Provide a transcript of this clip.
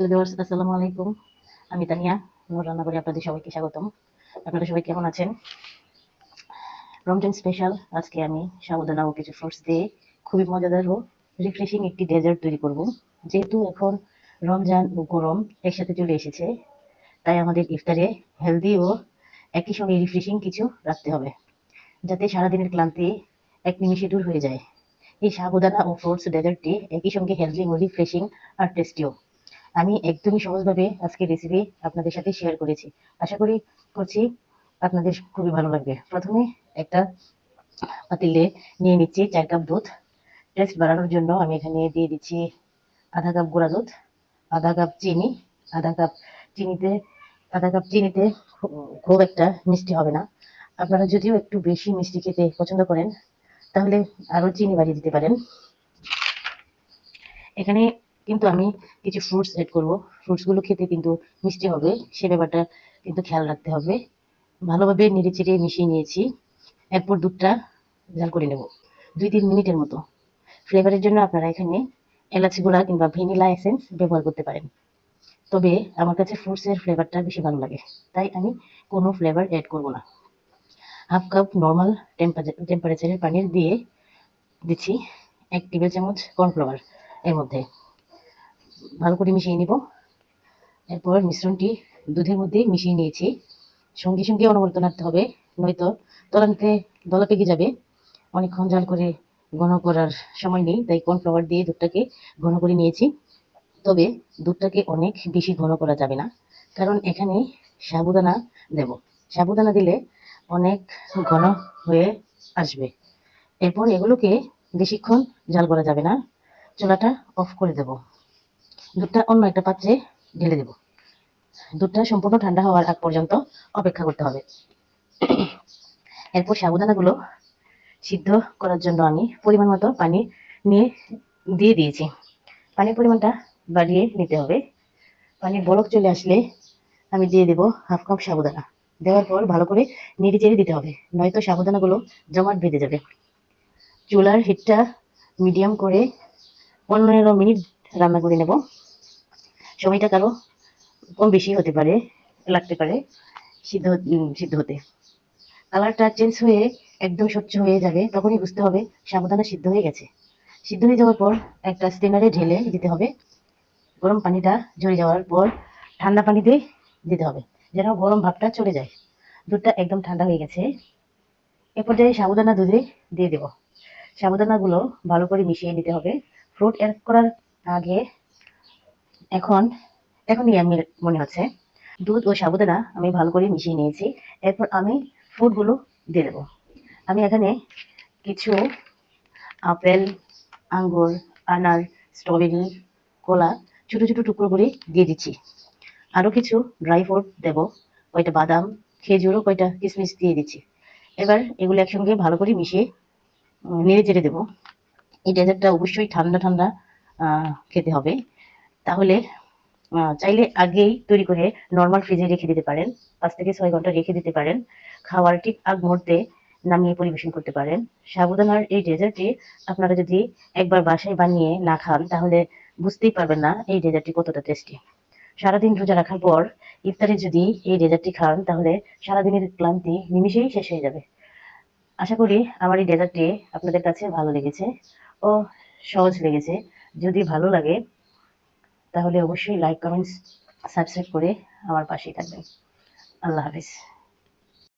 আসসালামু আলাইকুম। আমি তানিয়া নূর রান্না করে আপনাদের সবাইকে স্বাগতম। আপনারা সবাই কেমন আছেন? রমজান স্পেশাল আজকে আমি সাবুদানা ও কিছু ফ্রুটস দিয়ে খুবই মজাদার ও রিফ্রেশিং একটি ডেজার্ট তৈরি করব। যেহেতু এখন রমজান ও গরম একসাথে চলে এসেছে, তাই আমাদের ইফতারে হেলদি ও একই সঙ্গে রিফ্রেশিং কিছু রাখতে হবে, যাতে সারাদিনের ক্লান্তি এক নিমিষে দূর হয়ে যায়। এই সাবুদানা ও ফ্রুটস ডেজার্টটি একই সঙ্গে হেলদি ও রিফ্রেশিং আর টেস্টিও আমি একদমই সহজভাবে আজকে রেসিপি আপনাদের সাথে শেয়ার করেছি। আশা করি করছি, আপনাদের খুবই ভালো লাগবে। প্রথমে একটা পাতিলে নিয়ে নিচ্ছি চার কাপ দুধ। টেস্ট বাড়ানোর জন্য আমি এখানে দিয়ে দিচ্ছি আধা কাপ গুঁড়া দুধ, আধা কাপ চিনি, আধা কাপ চিনিতে, আধা কাপ চিনিতে খুব একটা মিষ্টি হবে না। আপনারা যদিও একটু বেশি মিষ্টি খেতে পছন্দ করেন, তাহলে আরও চিনি বাড়িয়ে দিতে পারেন। এখানে কিন্তু আমি কিছু ফ্রুটস এড করব। ফ্রুটসগুলো খেতে কিন্তু মিষ্টি হবে, সে ব্যাপারটা কিন্তু খেয়াল রাখতে হবে। ভালোভাবে নেড়ে চেড়ে মিশিয়ে নিয়েছি। এরপর দুধটা জাল করে নেব, দুই তিন মিনিটের মতো। ফ্লেভারের জন্য আপনারা এখানে এলাচি গুঁড়া কিংবা ভ্যানিলা এসেন্স ব্যবহার করতে পারেন। তবে আমার কাছে ফ্রুটসের ফ্লেভারটা বেশি ভালো লাগে, তাই আমি কোনো ফ্লেভার অ্যাড করব না। হাফ কাপ নর্মাল টেম্পারেচারের পানি দিয়ে দিচ্ছি এক টেবিল চামচ কর্নফ্লাওয়ার এর মধ্যে। ভালো করে মিশিয়ে নিব। এরপর মিশ্রণটি দুধের মধ্যে মিশিয়ে নিয়েছি। সঙ্গে সঙ্গে অনবরত নাড়তে হবে, নয়তো তলানিতে দলা পেকে যাবে। অনেকক্ষণ জাল করে ঘন করার সময় নেই, তাই কর্নফ্লাওয়ার দিয়ে দুধটাকে ঘন করে নিয়েছি। তবে দুধটাকে অনেক বেশি ঘন করা যাবে না, কারণ এখানে সাবুদানা দেব। সাবুদানা দিলে অনেক ঘন হয়ে আসবে। এরপর এগুলোকে বেশিক্ষণ জাল করা যাবে না, চুলাটা অফ করে দেব। দুধটা অন্য একটা পাত্রে ঢেলে দেব। দুধটা সম্পূর্ণ ঠান্ডা হওয়ার আগ পর্যন্ত অপেক্ষা করতে হবে। এরপর সাবুদানাগুলো সিদ্ধ করার জন্য আমি পরিমাণ মতো পানি নিয়ে দিয়ে দিয়েছি। পানির পরিমাণটা বাড়িয়ে নিতে হবে। পানির বরফ চলে আসলে আমি দিয়ে দেব হাফ কাপ সাবুদানা দেওয়ার পর ভালো করে নেড়ে চেড়ে দিতে হবে, নয়তো সাবুদানাগুলো জমাট বেঁধে যাবে। চুলার হিটটা মিডিয়াম করে পনেরো মিনিট রান্না করে নেব। সময়টা কারও কম বেশি হতে পারে, লাগতে পারে সিদ্ধ সিদ্ধ হতে। কালারটা চেঞ্জ হয়ে একদম স্বচ্ছ হয়ে যাবে, তখনই বুঝতে হবে সাবধানে সিদ্ধ হয়ে গেছে। সিদ্ধ হয়ে যাওয়ার পর একটা স্টেনারে ঢেলে দিতে হবে। গরম পানিটা ঝরে যাওয়ার পর ঠান্ডা পানিতে দিতে হবে, যেন গরম ভাবটা চলে যায়। দুধটা একদম ঠান্ডা হয়ে গেছে। এ পর্যায়ে সাবুদানা দুধে দিয়ে দেব। সাবুদানাগুলো ভালো করে মিশিয়ে নিতে হবে। ফ্রুট অ্যাড করার আগে এখন, এখনই আমি মনে হচ্ছে, দুধ ও সাবুদানা আমি ভালো করে মিশিয়ে নিয়েছি, এরপর আমি ফ্রুটগুলো দিয়ে দেবো। আমি এখানে কিছু আপেল, আঙ্গুর, আনার, স্ট্রবেরি, কলা, ছোট ছোট টুকরো করে দিয়ে দিচ্ছি। আরও কিছু ড্রাই ফ্রুট দেব, কয়টা বাদাম খেজুরও কয়টা কিশমিশ দিয়ে দিচ্ছি। এবার এগুলো একসঙ্গে ভালো করে মিশিয়ে নেড়ে চেড়ে দেবো। এই ডেজার্টটা অবশ্যই ঠান্ডা ঠান্ডা খেতে হবে। তাহলে চাইলে আগেই তৈরি করে নর্মাল ফ্রিজে রেখে দিতে পারেন। পাঁচ থেকে ছয় ঘণ্টা রেখে দিতে পারেন। খাওয়ার ঠিক আগ মুহূর্তে নামিয়ে পরিবেশন করতে পারেন। সাবুদানার এই ডেজার্টটি আপনারা যদি একবার বাসায় বানিয়ে না খান, তাহলে বুঝতেই পারবেন না এই ডেজার্টটি কতটা টেস্টি সারাদিন রোজা রাখার পর ইফতারে যদি এই ডেজার্টটি খান, তাহলে সারাদিনের ক্লান্তি নিমিষেই শেষ হয়ে যাবে। আশা করি আমার এই ডেজার্টটি আপনাদের কাছে ভালো লেগেছে ও সহজ লেগেছে। যদি ভালো লাগে তাহলে অবশ্যই লাইক কমেন্টস সাবস্ক্রাইব করে আমার পাশেই থাকবেন। আল্লাহ হাফিজ।